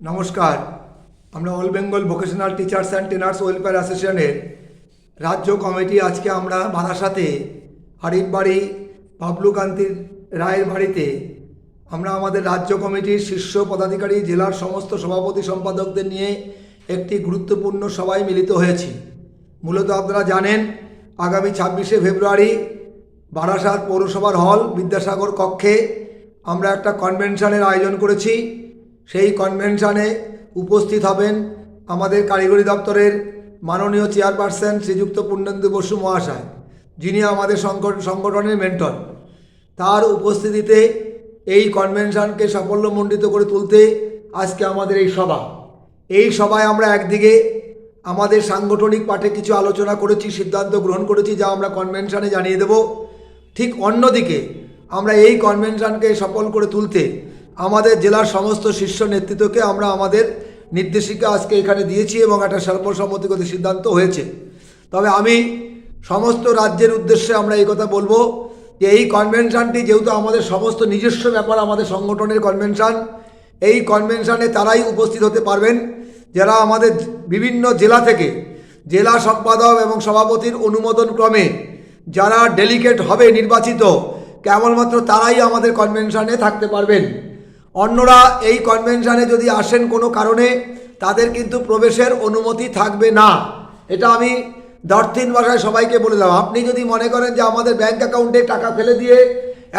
নমস্কার। আমরা all Bengal vocational teachers and trainers welfare অ্যাসোসিয়েশনের রাজ্য কমিটি আজকে আমরা বারাসাতে হারির বাড়ি, বাবলু কান্তির রায়ের বাড়িতে আমরা আমাদের রাজ্য কমিটির শীর্ষ পদাধিকারী, জেলার সমস্ত সভাপতি সম্পাদকদের নিয়ে একটি গুরুত্বপূর্ণ সভায় মিলিত হয়েছি। মূলত আপনারা জানেন, আগামী ছাব্বিশে ফেব্রুয়ারি বারাসাত পৌরসভার হল বিদ্যাসাগর কক্ষে আমরা একটা কনভেনশনের আয়োজন করেছি। সেই কনভেনশনে উপস্থিত হবেন আমাদের কারিগরি দপ্তরের মাননীয় চেয়ারপারসন শ্রীযুক্ত পূর্ণেন্দু বসু মহাশয়, যিনি আমাদের সংগঠন সংগঠনের মেন্টর তার উপস্থিতিতে এই কনভেনশনকে সাফল্যমণ্ডিত করে তুলতে আজকে আমাদের এই সভা। এই সভায় আমরা একদিকে আমাদের সাংগঠনিক পাঠে কিছু আলোচনা করেছি, সিদ্ধান্ত গ্রহণ করেছি, যা আমরা কনভেনশনে জানিয়ে দেব। ঠিক অন্যদিকে আমরা এই কনভেনশনকে সফল করে তুলতে আমাদের জেলার সমস্ত শীর্ষ নেতৃত্বকে আমরা আমাদের নির্দেশিকা আজকে এখানে দিয়েছি এবং একটা সর্বসম্মতিগত সিদ্ধান্ত হয়েছে। তবে আমি সমস্ত রাজ্যের উদ্দেশ্যে আমরা এই কথা বলব যে এই কনভেনশনটি যেহেতু আমাদের সমস্ত নিজস্ব ব্যাপার, আমাদের সংগঠনের কনভেনশন, এই কনভেনশনে তারাই উপস্থিত হতে পারবেন। যারা আমাদের বিভিন্ন জেলা থেকে জেলা সম্পাদক এবং সভাপতির অনুমোদন ক্রমে যারা ডেলিগেট হবে, নির্বাচিত, কেবলমাত্র তারাই আমাদের কনভেনশনে থাকতে পারবেন। অন্যরা এই কনভেনশনে যদি আসেন কোনো কারণে, তাদের কিন্তু প্রবেশের অনুমতি থাকবে না। এটা আমি দর্থিন ভাষায় সবাইকে বলে দিলাম। আপনি যদি মনে করেন যে আমাদের ব্যাংক অ্যাকাউন্টে টাকা ফেলে দিয়ে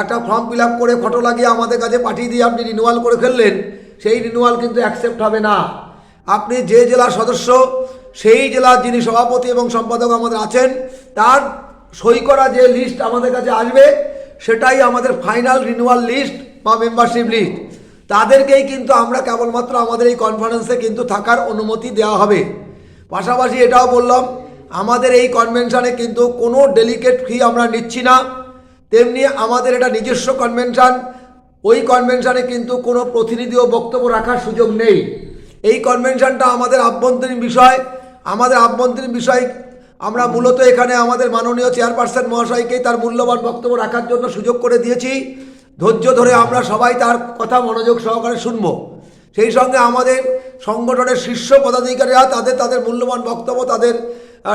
একটা ফর্ম ফিল করে ফটো লাগিয়ে আমাদের কাছে পাঠিয়ে দিয়ে আপনি রিনিউয়াল করে ফেললেন, সেই রিনিউয়াল কিন্তু অ্যাকসেপ্ট হবে না। আপনি যে জেলার সদস্য, সেই জেলার যিনি সভাপতি এবং সম্পাদক আমাদের আছেন, তার সই করা যে লিস্ট আমাদের কাছে আসবে, সেটাই আমাদের ফাইনাল রিনিউয়াল লিস্ট বা মেম্বারশিপ লিস্ট তাদেরকেই কিন্তু আমরা কেবলমাত্র আমাদের এই কনফারেন্সে কিন্তু থাকার অনুমতি দেওয়া হবে। পাশাপাশি এটাও বললাম, আমাদের এই কনভেনশনে কিন্তু কোনো ডেলিকেট ফি আমরা নিচ্ছি না। তেমনি আমাদের এটা নিজস্ব কনভেনশন ওই কনভেনশনে কিন্তু কোনো প্রতিনিধি ও বক্তব্য রাখার সুযোগ নেই। এই কনভেনশনটা আমাদের আভ্যন্তরীণ বিষয়, আমাদের আভ্যন্তরীণ বিষয়, আমরা মূলত এখানে আমাদের মাননীয় চেয়ারপারসন মহাশয়কেই তার মূল্যবান বক্তব্য রাখার জন্য সুযোগ করে দিয়েছি। ধৈর্য ধরে আমরা সবাই তার কথা মনোযোগ সহকারে শুনব। সেই সঙ্গে আমাদের সংগঠনের শীর্ষ পদাধিকারীরা তাদের তাদের মূল্যবান বক্তব্য তাদের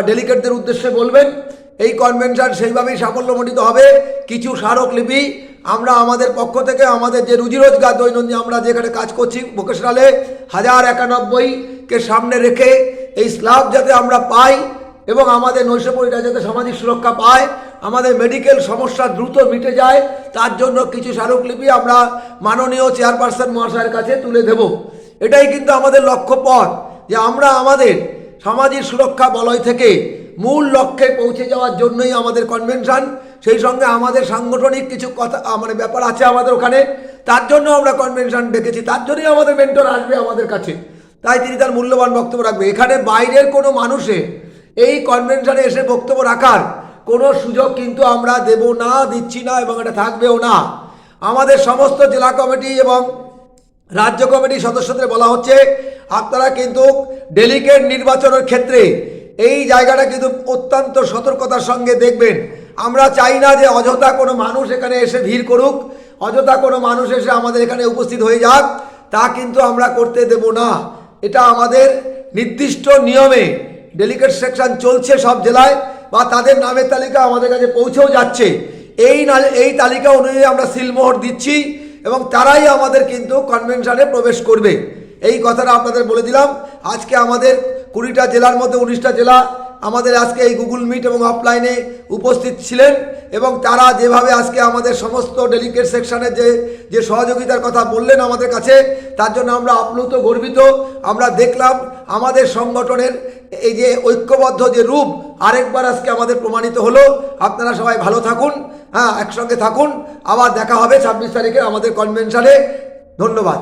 ডেলিগেটদের উদ্দেশ্যে বলবেন। এই কনভেনশন সেইভাবেই সাফল্যমণ্ডিত হবে। কিছু স্মারকলিপি আমরা আমাদের পক্ষ থেকে, আমাদের যে রুজি রোজগার দৈনন্দিন আমরা যেখানে কাজ করছি ভোকেশনালে হাজার একানব্বইকে সামনে রেখে এই স্ল্যাব যাতে আমরা পাই এবং আমাদের নৈশপরিটা যাতে সামাজিক সুরক্ষা পায় আমাদের মেডিকেল সমস্যা দ্রুত মিটে যায়, তার জন্য কিছু স্মারকলিপি আমরা মাননীয় চেয়ারপারসন মহাশয়ের কাছে তুলে দেব। এটাই কিন্তু আমাদের লক্ষ্যপথ যে আমরা আমাদের সামাজিক সুরক্ষা বলয় থেকে মূল লক্ষ্যে পৌঁছে যাওয়ার জন্যই আমাদের কনভেনশন সেই সঙ্গে আমাদের সাংগঠনিক কিছু কথা মানে ব্যাপার আছে আমাদের ওখানে, তার জন্য আমরা কনভেনশন ডেকেছি, তার জন্যই আমাদের মেন্টর আসবে আমাদের কাছে। তাই তিনি তার মূল্যবান বক্তব্য রাখবে। এখানে বাইরের কোনো মানুষে এই কনভেনশনে এসে বক্তব্য রাখার কোনো সুযোগ কিন্তু আমরা দেব না, দিচ্ছি না এবং এটা থাকবেও না। আমাদের সমস্ত জেলা কমিটি এবং রাজ্য কমিটির সদস্যদের বলা হচ্ছে, আপনারা কিন্তু ডেলিগেট নির্বাচনের ক্ষেত্রে এই জায়গাটা কিন্তু অত্যন্ত সতর্কতার সঙ্গে দেখবেন। আমরা চাই না যে অযথা কোনো মানুষ এখানে এসে ভিড় করুক, অযথা কোনো মানুষ এসে আমাদের এখানে উপস্থিত হয়ে যাক, তা কিন্তু আমরা করতে দেব না। এটা আমাদের নির্দিষ্ট নিয়মে ডেলিগেট সেকশন চলছে সব জেলায় বা তাদের নামের তালিকা আমাদের কাছে পৌঁছেও যাচ্ছে। এই না- এই তালিকা অনুযায়ী আমরা সিলমোহর দিচ্ছি এবং তারাই আমাদের কিন্তু কনভেনশনে প্রবেশ করবে। এই কথাটা আপনাদের বলে দিলাম। আজকে আমাদের কুড়িটা জেলার মধ্যে উনিশটা জেলা আমাদের আজকে এই গুগল মিট এবং অফলাইনে উপস্থিত ছিলেন এবং তারা যেভাবে আজকে আমাদের সমস্ত ডেলিগেট সেকশনের যে যে সহযোগিতার কথা বললেন আমাদের কাছে, তার জন্য আমরা আপ্লুত, গর্বিত। আমরা দেখলাম আমাদের সংগঠনের এই যে ঐক্যবদ্ধ যে রূপ, আরেকবার আজকে আমাদের প্রমাণিত হলো। আপনারা সবাই ভালো থাকুন হ্যাঁ একসঙ্গে থাকুন। আবার দেখা হবে ছাব্বিশ তারিখে আমাদের কনভেনশনে ধন্যবাদ।